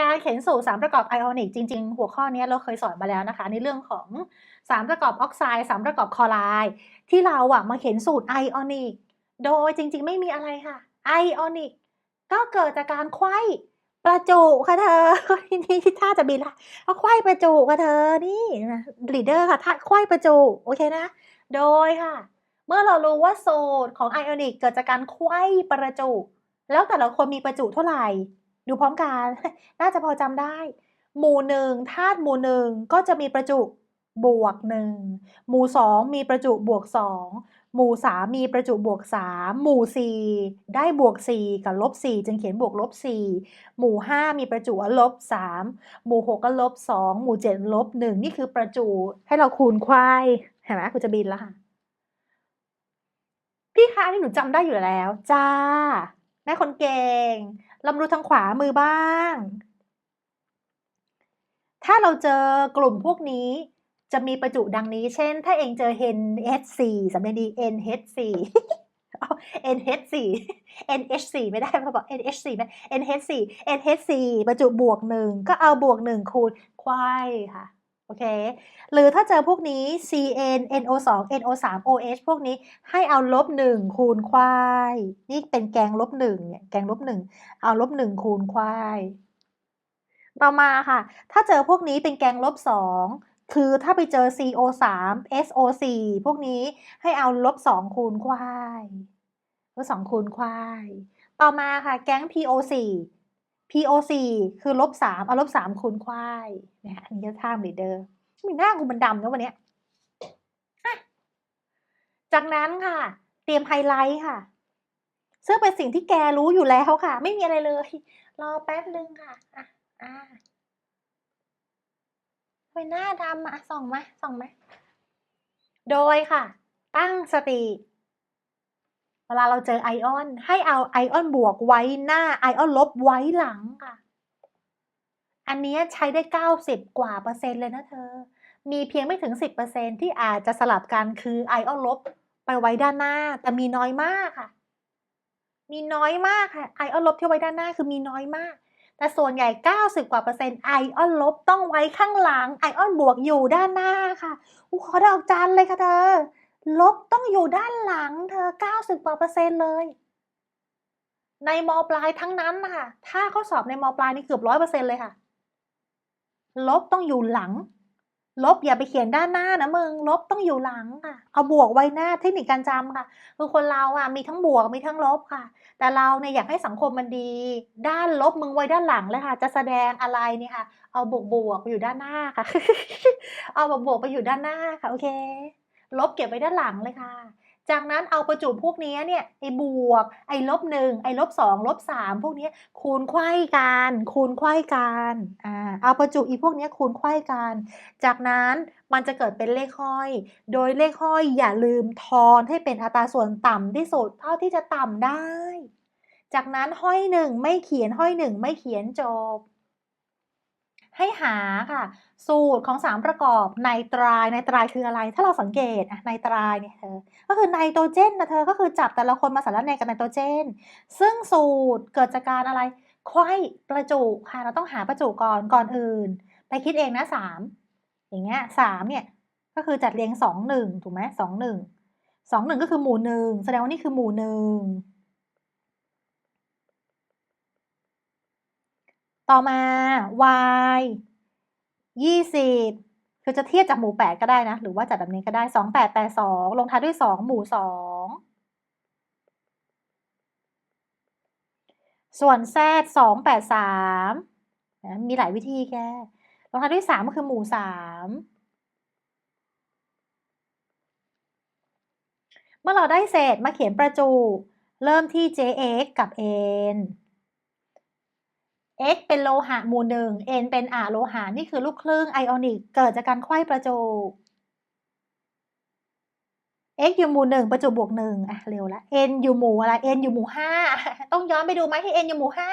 การเขียนสูตรสารประกอบไอออนิกจริง ๆ หัวข้อนี้เราเคยสอนมาแล้วนะคะ ในเรื่องของสารประกอบออกไซด์สารประกอบคลอไรด์ที่เราอะมาเขียนสูตรไอออนิกโดยจริง ๆ ไม่มีอะไรค่ะไอออนิกก็เกิดจากการไขว้ประจุค่ะเธอนี่ที่ท่าจะบินละเอาไขว้ประจุค่ะเธอนี่นะลีดเดอร์ค่ะท่าไขว้ประจุโอเคนะ โดยค่ะ เมื่อเรารู้ว่าสูตรของไอออนิกเกิดจากการไขว้ประจุ แล้วแต่ละคนมีประจุเท่าไหร่ ดูพร้อมกัน น่าจะพอจำได้ หมู่หนึ่งธาตุหมู่หนึ่งก็จะมีประจุบวกหนึ่งหมู่สองมีประจุบวกสองหมู่สามมีประจุบวกสามหมู่สี่ได้บวกสี่กับลบสี่จึงเขียนบวกลบสี่หมู่ห้ามีประจุลบสามหมู่หกก็ลบสองหมู่เจ็ดลบหนึ่งนี่คือประจุให้เราคูณควายเห็นไหมคุณจะบินแล้วค่ะพี่คะอันนี่หนูจำได้อยู่แล้ว จ้า แม่คนเก่ง ลำดูทางขวามือบ้าง ถ้าเราเจอกลุ่มพวกนี้จะมีประจุดังนี้ เช่น ถ้าเองเจอ NH4 สำเนียงดี NH4 NH4 NH4 ไม่ได้เขาบอก NH4 ไม่ NH4 NH4 ประจุบวกหนึ่งก็เอาบวกหนึ่งคูณควายค่ะ โอเค หรือถ้าเจอพวกนี้ CN NO2 NO3 OH พวกนี้ให้เอาลบหนึ่งคูณควาย นี่เป็นแกงลบหนึ่งเนี่ย แกงลบหนึ่งเอาลบหนึ่งคูณควาย ต่อมาค่ะ ถ้าเจอพวกนี้เป็นแกงลบสองคือถ้าไปเจอ CO3 SO4 พวกนี้ให้เอาลบสองคูณควาย ลบสองคูณควาย ต่อมาค่ะ แก๊ง PO4 PO4 คือลบสามเอาลบสามคูณควายเนี่ยอันนี้จะท่ามลีเดอร์มีหน้ากูมันดำนะวันเนี้ยจากนั้นค่ะ เตรียมไฮไลท์ค่ะ ซึ่งเป็นสิ่งที่แกรู้อยู่แล้วค่ะ ไม่มีอะไรเลย รอแป๊บนึงค่ะอะอ่าไปหน้าดำอะส่องมาส่องมาโดยค่ะ ตั้งสติ เวลาเราเจอไอออน ให้เอาไอออนบวกไว้หน้าไอออนลบไว้หลังค่ะ อันนี้ใช้ได้เก้าสิบกว่าเปอร์เซ็นต์เลยนะเธอ มีเพียงไม่ถึงสิบเปอร์เซ็นที่อาจจะสลับกันคือไอออนลบไปไว้ด้านหน้า แต่มีน้อยมากค่ะ มีน้อยมากค่ะไอออนลบที่ไว้ด้านหน้าคือมีน้อยมาก แต่ส่วนใหญ่ 90 กว่าเปอร์เซ็นต์ไอออนลบต้องไว้ข้างหลังไอออนบวกอยู่ด้านหน้าค่ะอู้ขอดอกจันเลยค่ะเธอ ลบต้องอยู่ด้านหลังเธอ 90กว่าเปอร์เซ็นต์เลย ในมปลายทั้งนั้นนะคะถ้าเขาสอบในมปลายนี่เกือบร้อยเปอร์เซ็นต์เลยค่ะ ลบต้องอยู่หลัง ลบอย่าไปเขียนด้านหน้านะมึง ลบต้องอยู่หลังค่ะ เอาบวกไว้หน้าเทคนิคการจำค่ะ คือคนเราอะมีทั้งบวกมีทั้งลบค่ะ แต่เราเนี่ยอยากให้สังคมมันดี ด้านลบมึงไว้ด้านหลังเลยค่ะ จะแสดงอะไรเนี่ยค่ะ เอาบวกบวกไปอยู่ด้านหน้าค่ะ เอาบวกบวกไปอยู่ด้านหน้าค่ะ โอเค ลบเก็บไว้ด้านหลังเลยค่ะ จากนั้นเอาประจุพวกนี้เนี่ยไอ้บวก ไอ้ลบหนึ่งไอ้ลบสองลบสามพวกนี้คูณไขว้กัน คูณไขว้กันอ่าเอาประจุอีพวกนี้คูณไขว้กัน จากนั้นมันจะเกิดเป็นเลขห้อย โดยเลขห้อยอย่าลืมทอนให้เป็นอัตราส่วนต่ำที่สุดเท่าที่จะต่ำได้ จากนั้นห้อยหนึ่งไม่เขียนห้อยหนึ่งไม่เขียนจบ ให้หาค่ะ สูตรของสารประกอบไนตรายไนตรายคืออะไร ถ้าเราสังเกตอะไนตรายเนี่ยเธอ ก็คือไนโตรเจนนะเธอ ก็คือจับแต่ละคนมาสารแนกับไนโตรเจน ซึ่งสูตรเกิดจากการอะไรไขว้ประจุค่ะ เราต้องหาประจุก่อนก่อนอื่น ไปคิดเองนะสามอย่างเงี้ยสามเนี่ย ก็คือจัดเรียงสองหนึ่งถูกไหมสองหนึ่งสองหนึ่งก็คือหมู่หนึ่งแสดงว่านี่คือหมู่หนึ่ง ต่อมา y ยี่สิบคือจะเทียบจากหมู่แปดก็ได้นะ หรือว่าจัดแบบนี้ก็ได้สองแปดแปดสองลงท้ายด้วยสองหมู่สองส่วนแซดสองแปดสามมีหลายวิธีแกลงท้ายด้วยสามก็คือหมู่สามเมื่อเราได้เศษมาเขียนประจุ เริ่มที่ jx กับ n x เป็นโลหะหมู่หนึ่ง n เป็นอะโลหะนี่คือลูกครึ่งไอออนิก เกิดจากการไขว้ประจุ x อยู่หมู่หนึ่งประจุบวกหนึ่งอะเร็วละ n อยู่หมู่อะไร n อยู่หมู่ห้าต้องย้อนไปดูไหมที่ n อยู่หมู่ห้า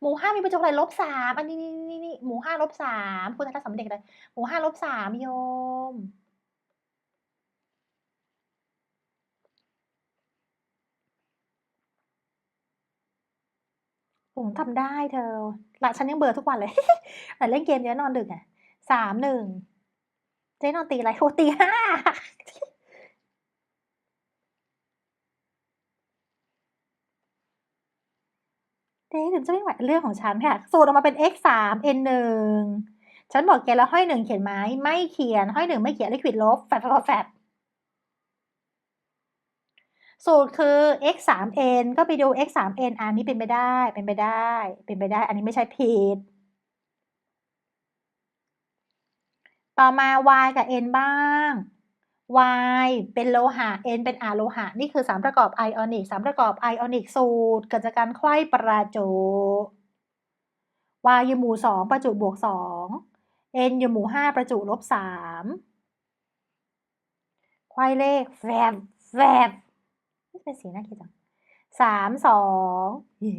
หมู่ห้ามีประจุอะไรลบสามอันนี้นี่นี่นี่หมู่ห้าลบสามคุณทัศน์สำเด็กเลยหมู่ห้าลบสามโยม ผมทำได้เธอละฉันยังเบลอทุกวันเลย แต่เล่นเกมเยอะนอนดึกอะสามหนึ่งเจ๊นอนตีอะไรโอ้ตีห้าเจ๊ถึงจะไม่ไหวเรื่องของฉันค่ะ สูตรออกมาเป็น x สาม n หนึ่งฉันบอกแกแล้วห้อยหนึ่งเขียนไหมไม่เขียน ห้อยหนึ่งไม่เขียนลิควิดลบแฟดแฟดแฟด สูตรคือ x สาม n ก็ไปดู x สาม n อันนี้เป็นไปได้ เป็นไปได้ เป็นไปได้ อันนี้ไม่ใช่ผิด ต่อมา y กับ n บ้าง y เป็นโลหะ n เป็นอะโลหะ นี่คือสารประกอบไอออนิกสารประกอบไอออนิกสูตรเกิดจากการไขว้ประจุ y อยู่หมู่สองประจุบวกสอง n อยู่หมู่ห้าประจุลบสามไขว้เลขแฟบแฟบ เป็นสีน่าเกลียดจังสามสองเฮ้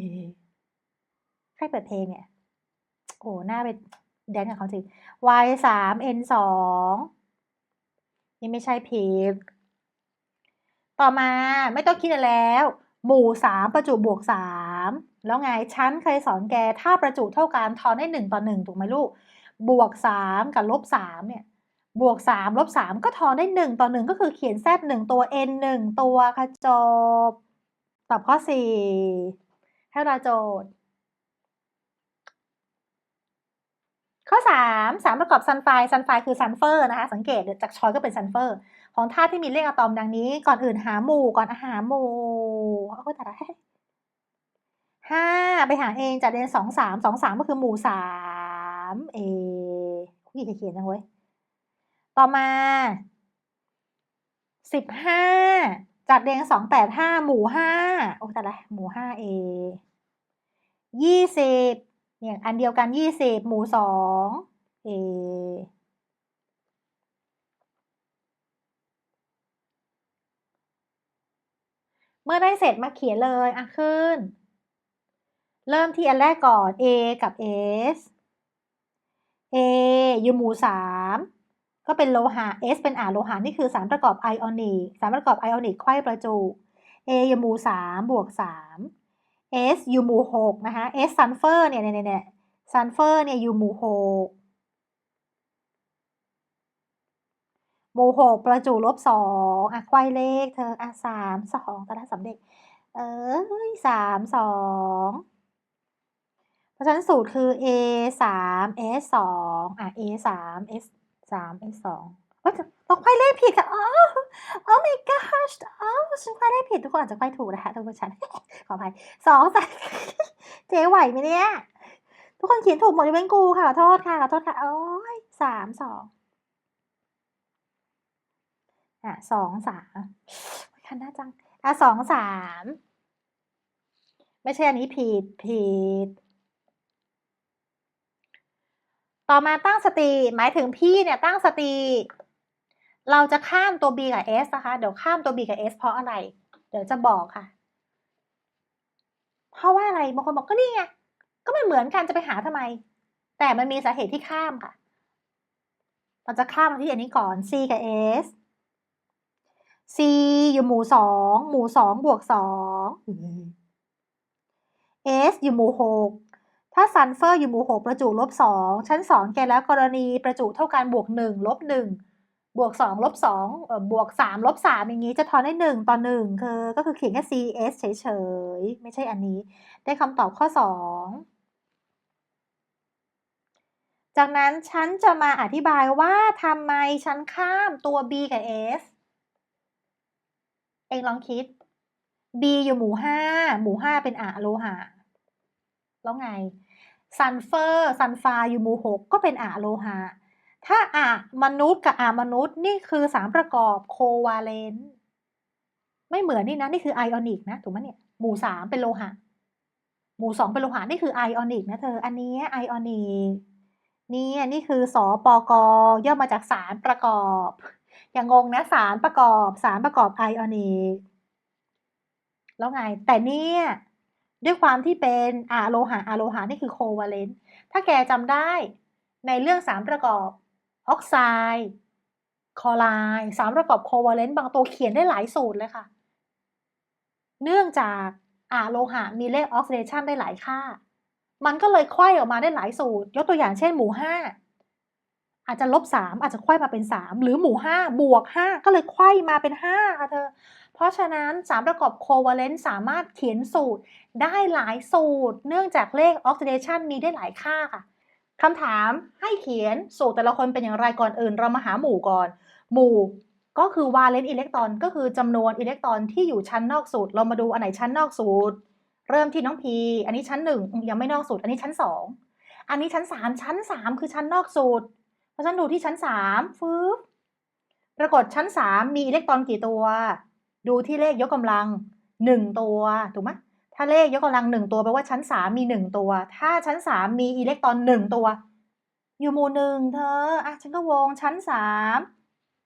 ใครเปิดเพลงเนี่ยโอ้หน้าไปแดนกับเขาจริง y สาม n สองนี่ไม่ใช่ผิดต่อมาไม่ต้องคิดอะไรแล้ว หมู่สามประจุบวกสามแล้วไงฉันเคยสอนแกถ้าประจุเท่ากันทอนได้หนึ่งต่อหนึ่งถูกไหมลูก บวกสามกับลบสามเนี่ย บวกสามลบสามก็ทอนได้หนึ่งต่อหนึ่งก็คือเขียนแซดหนึ่งตัว n หนึ่งตัวค่ะจบ ตอบข้อสี่ให้เราโจทย์ ข้อสามสารประกอบซัลไฟซัลไฟคือซัลเฟอร์นะคะ สังเกตจากช้อยก็เป็นซัลเฟอร์ ของธาตุที่มีเลขอะตอมดังนี้ ก่อนอื่นหาหมู่ก่อนอาหาหมู่โอ้ยแต่ละห้าไปหาเองจากเรียนสองสามสองสามก็คือหมู่สามเอคุยเขียนจังเว้ย ต่อมาสิบห้าจากเรียงสองแปดห้าหมู่ห้าโอ้แต่ละหมู่ห้าเอยี่สิบเนี่ยอันเดียวกันยี่สิบหมู่สองเอเมื่อได้เสร็จมาเขียนเลยอะขึ้น เริ่มที่อันแรกก่อน A กับ S A อยู่หมู่สาม ก็เป็นโลหะ S เป็นอ่าโลหะนี่คือสารประกอบไอออนิกสารประกอบไอออนิกไขว้ประจุ A อยูมูสามบวกสาม S อยู่หมู่หกนะคะ S ซัลเฟอร์เนี่ยเนี่ยเนี่ยซัลเฟอร์เนี่ยยูมูหกมูหกประจุลบสองอะไขว้เลขเธออะสามสองตอนนั้นสำเร็จเอ้ยสามสองเพราะฉะนั้นสูตรคือ A สาม S สองอะ A สาม S สาม S สองเฮ้ยเราไขว้เลขผิดค่ะ อ๋อ oh my gosh อ๋อฉันไขว้เลขผิดทุกคนอาจจะไขว้ถูกนะคะทุกคนฉัน ขออภัยสองสามเจ๊ไหวไหมเนี่ย ทุกคนเขียนถูกหมดยกเว้นกูค่ะขอโทษค่ะขอโทษค่ะ โอ้ยสามสองอะสองสามคันหน้าจัง อะสองสาม ไม่ใช่อันนี้ผิดผิด ต่อมาตั้งสติหมายถึงพี่เนี่ยตั้งสติเราจะข้ามตัว B กับ S นะคะ เดี๋ยวข้ามตัว B กับ S เพราะอะไร เดี๋ยวจะบอกค่ะ เพราะว่าอะไร บางคนบอกก็นี่ไง ก็มันเหมือนกันจะไปหาทำไม แต่มันมีสาเหตุที่ข้ามค่ะ เราจะข้ามมาที่อันนี้ก่อน C กับ S C อยู่หมู่สอง หมู่สองบวกสอง S อยู่หมู่หก ถ้าซัลเฟอร์อยู่หมู่หกประจุลบสองฉันสอนแกแล้วกรณีประจุเท่ากันบวกหนึ่งลบหนึ่งบวกสองลบสองบวกสามลบสามอย่างนี้จะทอนได้หนึ่งต่อหนึ่งคือก็คือเขียนแค่ CS เฉยๆ ไม่ใช่อันนี้ ได้คำตอบข้อสองจากนั้นฉันจะมาอธิบายว่าทำไมฉันข้ามตัว B กับ S เองลองคิด B อยู่หมู่ห้าหมู่ห้าเป็นอะโลหะ แล้วไง ซัลเฟอร์ซัลฟาอยู่หมู่หกก็เป็นอะโลหะ ถ้าอะมนุษย์กับอะมนุษย์นี่คือสารประกอบโควาเลนต์ไม่เหมือนนี่นะนี่คือไอออนิกนะถูกไหมเนี่ยหมู่สามเป็นโลหะ หมู่สองเป็นโลหะนี่คือไอออนิกนะเธอ อันนี้ไอออนิกนี่นี่คือสอปกย่อมาจากสารประกอบ อย่างงงนะสารประกอบสารประกอบไอออนิกแล้วไงแต่เนี่ย ด้วยความที่เป็นอะโลหะอะโลหะนี่คือโควาเลนต์ถ้าแกจำได้ในเรื่องสารประกอบออกไซด์คลอไรด์สารประกอบโควาเลนต์บางตัวเขียนได้หลายสูตรเลยค่ะ เนื่องจากอะโลหะมีเลขออกซิเดชันได้หลายค่า มันก็เลยไขว้ออกมาได้หลายสูตร ยกตัวอย่างเช่นหมู่ห้าอาจจะลบสามอาจจะไขว้มาเป็นสามหรือหมู่ห้าบวกห้าก็เลยไขว้มาเป็นห้าค่ะเธอ เพราะฉะนั้นสามประกอบโคเวเลนต์สามารถเขียนสูตรได้หลายสูตร เนื่องจากเลขออกซิเดชันมีได้หลายค่าค่ะคำถามให้เขียนสูตรแต่ละคนเป็นอย่างไรก่อนอื่น เรามาหาหมู่ก่อน หมู่ก็คือวาเลนต์อิเล็กตรอนก็คือจำนวนอิเล็กตรอนที่อยู่ชั้นนอกสูตร เรามาดูอันไหนชั้นนอกสูตร เริ่มที่น้องพีอันนี้ชั้นหนึ่งยังไม่นอกสูตร อันนี้ชั้นสองอันนี้ชั้นสามชั้นสามคือชั้นนอกสูตร เพราะฉะนั้นดูที่ชั้นสามฟืบปรากฏชั้นสามมีอิเล็กตรอนกี่ตัว ดูที่เลขยกกำลังหนึ่งตัวถูกไหมถ้าเลขยกกำลังหนึ่งตัวแปลว่าชั้นสามมีหนึ่งตัว ถ้าชั้นสามมีอิเล็กตรอนหนึ่งตัว อยู่หมู่หนึ่งเธออะฉันก็วงชั้นสาม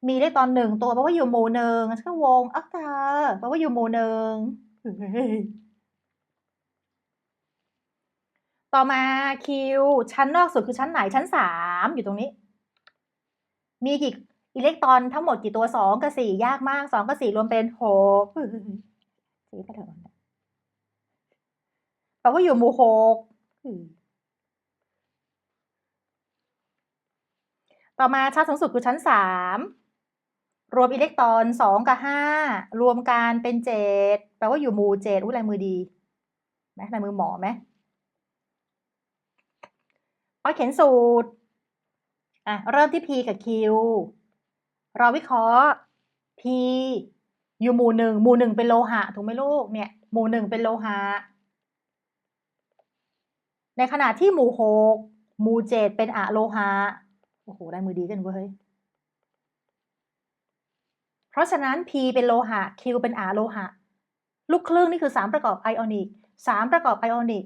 มีอิเล็กตรอนหนึ่งตัวแปลว่าอยู่หมู่หนึ่งฉันก็วงอะเธอแปลว่าอยู่หมู่หนึ่งต่อมาคิวชั้นนอกสุดคือชั้นไหนชั้นสามอยู่ตรงนี้ มีกี่ อิเล็กตรอนทั้งหมดกี่ตัวสองกับสี่ยากมากสองกับสี่รวมเป็นหกเฮ้ยสีไปเถอะแปลว่าอยู่หมู่หกต่อมาชั้นสูงสุดคือชั้นสามรวมอิเล็กตรอนสองกับห้ารวมกันเป็นเจ็ดแปลว่าอยู่หมู่เจ็ดอุ้ยลายมือดีไหมลายมือหมอไหมพอเขียนสูตรอะเริ่มที่ p กับ q เราวิเคราะห์ p อยู่หมู่หนึ่งหมู่หนึ่งเป็นโลหะถูกไหมลูกเนี่ยหมู่หนึ่งเป็นโลหะ ในขณะที่หมู่หกหมู่เจ็ดเป็นอะโลหะโอ้โหได้มือดีกันเว้ยเพราะฉะนั้น p เป็นโลหะ q เป็นอะโลหะ ลูกครึ่งนี่คือสามประกอบไอออนิกสามประกอบไอออนิก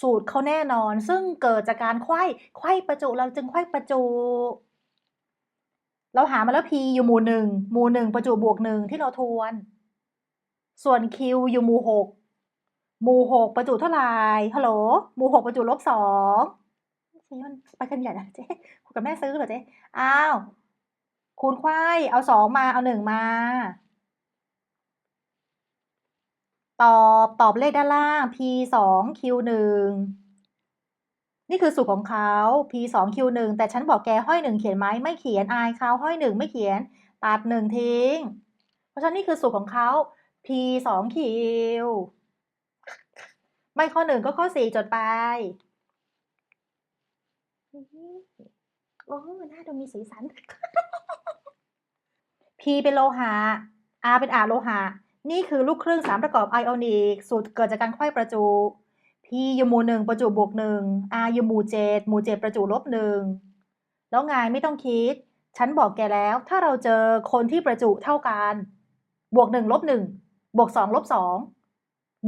สูตรเขาแน่นอน ซึ่งเกิดจากการไขว้ไขว้ประจุเราจึงไขว้ประจุ เราหามาแล้ว p อยู่หมู่หนึ่งหมู่หนึ่งประจุบวกหนึ่งที่เราทวน ส่วน q อยู่หมู่หกหมู่หกประจุเท่าไหร่ฮัลโหลหมู่หกประจุลบสองเจ๊มันไปกันใหญ่นะเจ๊คุยกับแม่ซื้อเหรอเจ๊อ้าวคูณไขว้เอาสองมาเอาหนึ่งมา ตอบตอบเลขด้านล่าง p สอง q หนึ่ง นี่คือสูตรของเขา p สอง q หนึ่งแต่ฉันบอกแกห้อยหนึ่งเขียนไหมไม่เขียนอายเขาห้อยหนึ่งไม่เขียน ตัดหนึ่งทิ้ง เพราะฉะนั้นนี่คือสูตรของเขา p สอง q ไม่ข้อหนึ่งก็ข้อสี่จดไปโอ้หน้าดูมีสีสัน P เป็นโลหะ R เป็นอะโลหะ นี่คือลูกครึ่งสามประกอบไอออนิก สูตรเกิดจากการไขว้ประจุ P อยู่หมู่หนึ่งประจุบวกหนึ่ง R อยู่หมู่เจ็ดหมู่เจ็ดประจุลบหนึ่งแล้วไงไม่ต้องคิด ฉันบอกแกแล้ว ถ้าเราเจอคนที่ประจุเท่ากัน บวกหนึ่งลบหนึ่งบวกสองลบสอง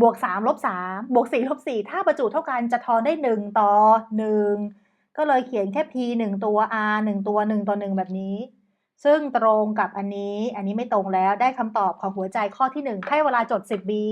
บวกสามลบสามบวกสี่ลบสี่ถ้าประจุเท่ากันจะทอนได้หนึ่งต่อหนึ่งก็เลยเขียนแค่ P หนึ่งตัว R หนึ่งตัวหนึ่งต่อหนึ่งแบบนี้ ซึ่งตรงกับอันนี้ อันนี้ไม่ตรงแล้วได้คำตอบของหัวใจข้อที่หนึ่งให้เวลาจดสิบวิ